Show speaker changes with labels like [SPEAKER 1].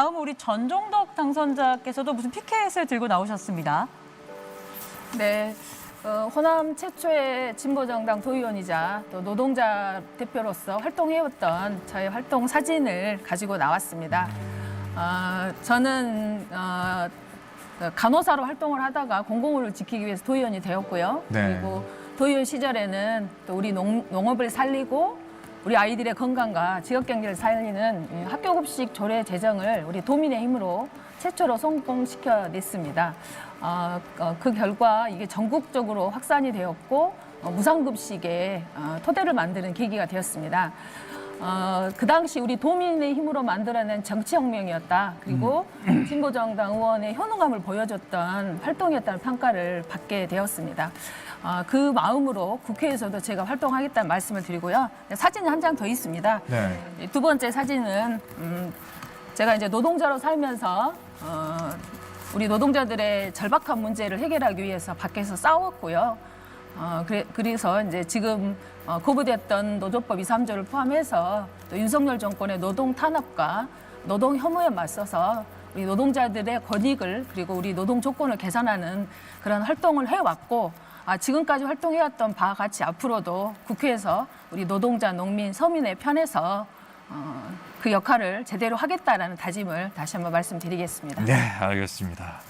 [SPEAKER 1] 다음 우리 전종덕 당선자께서도 무슨 피켓을 들고 나오셨습니다.
[SPEAKER 2] 네. 어, 호남 최초의 진보정당 도의원이자 또 노동자 대표로서 활동해왔던 저의 활동 사진을 가지고 나왔습니다. 어, 저는 어, 그 간호사로 활동을 하다가 공공의를 지키기 위해서 도의원이 되었고요.
[SPEAKER 3] 네.
[SPEAKER 2] 그리고 도의원 시절에는 또 우리 농, 농업을 살리고 우리 아이들의 건강과 지역 경제를 살리는 이 학교 급식 조례 제정을 우리 도민의 힘으로 최초로 성공시켜 냈습니다. 어, 어, 그 결과 이게 전국적으로 확산이 되었고 어, 무상급식의 어, 토대를 만드는 계기가 되었습니다. 어, 그 당시 우리 도민의 힘으로 만들어낸 정치혁명이었다. 그리고 진보정당 의원의 효능감을 보여줬던 활동이었다는 평가를 받게 되었습니다. 어, 그 마음으로 국회에서도 제가 활동하겠다는 말씀을 드리고요. 사진이 한 장 더 있습니다.
[SPEAKER 3] 네.
[SPEAKER 2] 이두 번째 사진은 음, 제가 이제 노동자로 살면서 어, 우리 노동자들의 절박한 문제를 해결하기 위해서 밖에서 싸웠고요. 어, 그래, 그래서 이제 지금 어, 거부됐던 노조법 2, 3조를 포함해서 또 윤석열 정권의 노동 탄압과 노동 혐오에 맞서서 우리 노동자들의 권익을 그리고 우리 노동 조건을 개선하는 그런 활동을 해왔고 아, 지금까지 활동해왔던 바와 같이 앞으로도 국회에서 우리 노동자, 농민, 서민의 편에서 어, 그 역할을 제대로 하겠다라는 다짐을 다시 한번 말씀드리겠습니다.
[SPEAKER 3] 네, 알겠습니다.